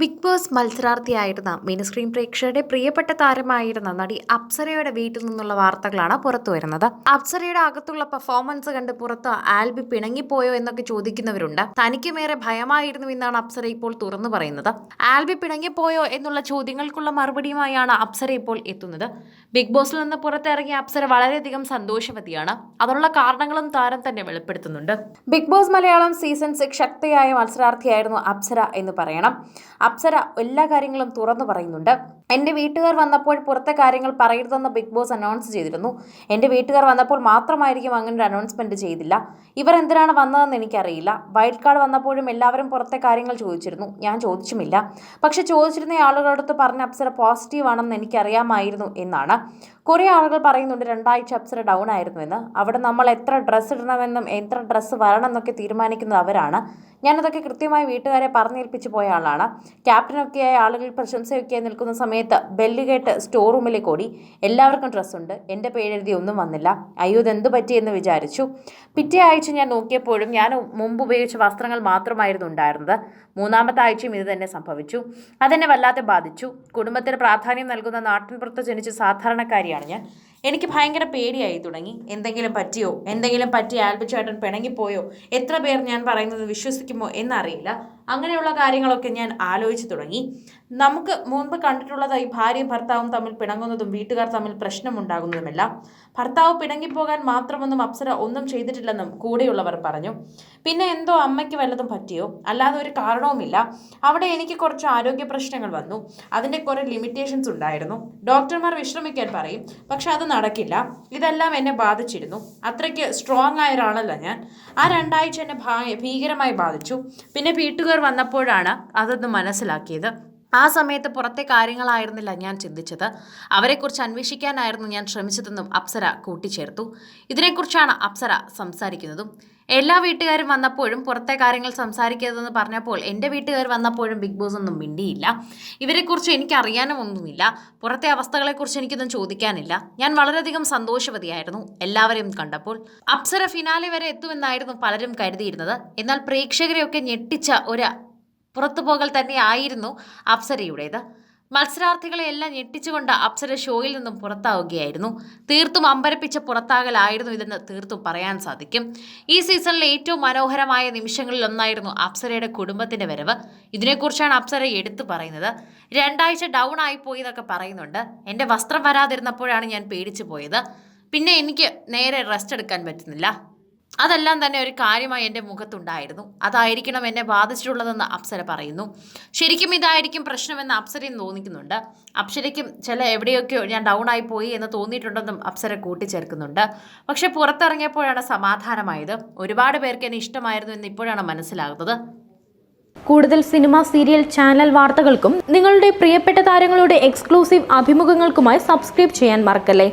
Big boss മത്സരാർത്ഥിയായിരുന്ന mini screen പ്രേക്ഷകരുടെ പ്രിയപ്പെട്ട താരമായിരുന്ന നടി അപ്സരയുടെ വീട്ടിൽ നിന്നുള്ള വാർത്തകളാണ് പുറത്തു വരുന്നത്. അപ്സരയുടെ അകത്തുള്ള പെർഫോമൻസ് കണ്ട് പുറത്ത് ആൽബി പിണങ്ങിപ്പോയോ എന്നൊക്കെ ചോദിക്കുന്നവരുണ്ട്. തനിക്കുമേറെ ഭയമായിരുന്നു എന്നാണ് അപ്സര ഇപ്പോൾ തുറന്നു പറയുന്നത്. ആൽബി പിണങ്ങിപ്പോയോ എന്നുള്ള ചോദ്യങ്ങൾക്കുള്ള മറുപടിയുമായാണ് അപ്സര ഇപ്പോൾ എത്തുന്നത്. ബിഗ് ബോസിൽ നിന്ന് പുറത്തിറങ്ങിയ അപ്സര വളരെയധികം സന്തോഷവതിയാണ്. അതിനുള്ള കാരണങ്ങളും താരം തന്നെ വെളിപ്പെടുത്തുന്നുണ്ട്. Big boss Malayalam season six ശക്തിയായ മത്സരാർത്ഥിയായിരുന്നു അപ്സര എന്ന് പറയണം. അപ്സര എല്ലാ കാര്യങ്ങളും തുറന്നു പറയുന്നുണ്ട്. എന്റെ വീട്ടുകാർ വന്നപ്പോൾ പുറത്തെ കാര്യങ്ങൾ പറയരുതെന്ന് ബിഗ് ബോസ് അനൗൺസ് ചെയ്തിരുന്നു. എന്റെ വീട്ടുകാർ വന്നപ്പോൾ മാത്രമായിരിക്കും അങ്ങനെ ഒരു അനൗൺസ്മെന്റ് ചെയ്തില്ല. ഇവർ എന്തിനാണ് വന്നതെന്ന് എനിക്കറിയില്ല. വൈൽഡ് കാർഡ് വന്നപ്പോഴും എല്ലാവരും പുറത്തെ കാര്യങ്ങൾ ചോദിച്ചിരുന്നു. ഞാൻ ചോദിച്ചുമില്ല. പക്ഷെ ചോദിച്ചിരുന്ന ആളുകളടുത്ത് പറഞ്ഞ അപ്സര പോസിറ്റീവാണെന്ന് എനിക്കറിയാമായിരുന്നു എന്നാണ്. കുറേ ആളുകൾ പറയുന്നുണ്ട് രണ്ടാഴ്ച അപ്സര ഡൗൺ ആയിരുന്നു എന്ന്. അവിടെ നമ്മൾ എത്ര ഡ്രസ്സ് ഇടണമെന്നും എത്ര ഡ്രസ്സ് വരണം എന്നൊക്കെ തീരുമാനിക്കുന്നത് അവരാണ്. ഞാനതൊക്കെ കൃത്യമായി വീട്ടുകാരെ പറഞ്ഞേൽപ്പിച്ചു പോയ ആളാണ്. ക്യാപ്റ്റനൊക്കെയായ ആളുകൾ പ്രശംസയൊക്കെയായി നിൽക്കുന്ന സമയത്ത് ബെല്ല് കേട്ട് സ്റ്റോർ റൂമിലേക്ക് ഓടി. എല്ലാവർക്കും ഡ്രസ്സുണ്ട് എന്റെ പേരെഴുതി ഒന്നും വന്നില്ല. അയ്യോ ഇതെന്ത് പറ്റിയെന്ന് വിചാരിച്ചു. പിറ്റേ ആഴ്ച ഞാൻ നോക്കിയപ്പോഴും ഞാൻ മുമ്പ് ഉപയോഗിച്ച വസ്ത്രങ്ങൾ മാത്രമായിരുന്നു ഉണ്ടായിരുന്നത്. മൂന്നാമത്തെ ആഴ്ചയും ഇത് തന്നെ സംഭവിച്ചു. അതെന്നെ വല്ലാതെ ബാധിച്ചു. കുടുംബത്തിന് പ്രാധാന്യം നൽകുന്ന നാട്ടിൻപുറത്ത് ജനിച്ച സാധാരണക്കാരിയാണ് ഞാൻ. എനിക്ക് ഭയങ്കര പേടിയായി തുടങ്ങി. എന്തെങ്കിലും പറ്റിയോ? എന്തെങ്കിലും പറ്റി ആൽബിച്ചേട്ടൻ പിണങ്ങിപ്പോയോ? എത്ര പേർ ഞാൻ പറയുന്നത് വിശ്വസിക്കുമോ എന്നറിയില്ല. അങ്ങനെയുള്ള കാര്യങ്ങളൊക്കെ ഞാൻ ആലോചിച്ച് തുടങ്ങി. നമുക്ക് മുൻപ് കണ്ടിട്ടുള്ളതായി ഭാര്യയും ഭർത്താവും തമ്മിൽ പിണങ്ങുന്നതും വീട്ടുകാർ തമ്മിൽ പ്രശ്നമുണ്ടാകുന്നതുമെല്ലാം. ഭർത്താവ് പിണങ്ങിപ്പോകാൻ മാത്രമൊന്നും അപ്സര ഒന്നും ചെയ്തിട്ടില്ലെന്നും കൂടെയുള്ളവർ പറഞ്ഞു. പിന്നെ എന്തോ അമ്മയ്ക്ക് വല്ലതും പറ്റിയോ? അല്ലാതെ ഒരു കാരണവുമില്ല. അവിടെ എനിക്ക് കുറച്ച് ആരോഗ്യ പ്രശ്നങ്ങൾ വന്നു. അതിന്റെ കുറേ ലിമിറ്റേഷൻസ് ഉണ്ടായിരുന്നു. ഡോക്ടർമാർ വിശ്രമിക്കാൻ പറയും. പക്ഷെ അത് നടക്കില്ല. ഇതെല്ലാം എന്നെ ബാധിച്ചിരുന്നു. അത്രയ്ക്ക് സ്ട്രോങ് ആയ ഒരാളല്ല ഞാൻ. ആ രണ്ടാഴ്ച എന്നെ ഭീകരമായി ബാധിച്ചു. പിന്നെ വീട്ടുകാർ വന്നപ്പോഴാണ് അതൊന്ന് മനസ്സിലാക്കിയത്. ആ സമയത്ത് പുറത്തെ കാര്യങ്ങളായിരുന്നില്ല ഞാൻ ചിന്തിച്ചത്. അവരെക്കുറിച്ച് അന്വേഷിക്കാനായിരുന്നു ഞാൻ ശ്രമിച്ചതെന്നും അപ്സര കൂട്ടിച്ചേർത്തു. ഇതിനെക്കുറിച്ചാണ് അപ്സര സംസാരിക്കുന്നതും. എല്ലാ വീട്ടുകാരും വന്നപ്പോഴും പുറത്തെ കാര്യങ്ങൾ സംസാരിക്കരുതെന്ന് പറഞ്ഞപ്പോൾ എന്റെ വീട്ടുകാർ വന്നപ്പോഴും ബിഗ് ബോസ് ഒന്നും മിണ്ടിയില്ല. ഇവരെക്കുറിച്ച് എനിക്ക് അറിയാനും ഒന്നുമില്ല. പുറത്തെ അവസ്ഥകളെക്കുറിച്ച് എനിക്കൊന്നും ചോദിക്കാനില്ല. ഞാൻ വളരെയധികം സന്തോഷവതിയായിരുന്നു എല്ലാവരെയും കണ്ടപ്പോൾ. അപ്സര ഫിനാലെ വരെ എത്തുമെന്നായിരുന്നു പലരും കരുതിയിരുന്നത്. എന്നാൽ പ്രേക്ഷകരെയൊക്കെ ഞെട്ടിച്ച ഒരു പുറത്തുപോകൽ തന്നെയായിരുന്നു അപ്സരയുടേത്. മത്സരാർത്ഥികളെ എല്ലാം ഞെട്ടിച്ചുകൊണ്ട് അപ്സര ഷോയിൽ നിന്നും പുറത്താവുകയായിരുന്നു. തീർത്തും അമ്പരപ്പിച്ച പുറത്താകലായിരുന്നു ഇതെന്ന് തീർത്തും പറയാൻ സാധിക്കും. ഈ സീസണിലെ ഏറ്റവും മനോഹരമായ നിമിഷങ്ങളിൽ ഒന്നായിരുന്നു അപ്സരയുടെ കുടുംബത്തിന്റെ വരവ്. ഇതിനെക്കുറിച്ചാണ് അപ്സര എടുത്തു പറയുന്നത്. രണ്ടാഴ്ച ഡൗൺ ആയിപ്പോയി പോയി എന്നൊക്കെ പറയുന്നുണ്ട്. എന്റെ വസ്ത്രം വരാതിരുന്നപ്പോഴാണ് ഞാൻ പേടിച്ചു പോയത്. പിന്നെ എനിക്ക് നേരെ റെസ്റ്റ് എടുക്കാൻ പറ്റുന്നില്ല. അതെല്ലാം തന്നെ ഒരു കാര്യമായി എന്റെ മുഖത്തുണ്ടായിരുന്നു. അതായിരിക്കണം എന്നെ ബാധിച്ചിട്ടുള്ളതെന്ന് അപ്സര പറയുന്നു. ശരിക്കും ഇതായിരിക്കും പ്രശ്നമെന്ന് അപ്സരയും തോന്നിക്കുന്നുണ്ട്. അപ്സരയ്ക്കും ചില എവിടെയൊക്കെയോ ഞാൻ ഡൗൺ ആയി പോയി എന്ന് തോന്നിയിട്ടുണ്ടെന്നും അപ്സര കൂട്ടിച്ചേർക്കുന്നുണ്ട്. പക്ഷെ പുറത്തിറങ്ങിയപ്പോഴാണ് സമാധാനമായത്. ഒരുപാട് പേർക്ക് എന്നെ ഇഷ്ടമായിരുന്നു എന്ന് ഇപ്പോഴാണ് മനസ്സിലാകുന്നത്. കൂടുതൽ സിനിമ സീരിയൽ ചാനൽ വാർത്തകൾക്കും നിങ്ങളുടെ പ്രിയപ്പെട്ട താരങ്ങളുടെ എക്സ്ക്ലൂസീവ് അഭിമുഖങ്ങൾക്കുമായി സബ്സ്ക്രൈബ് ചെയ്യാൻ മറക്കല്ലേ?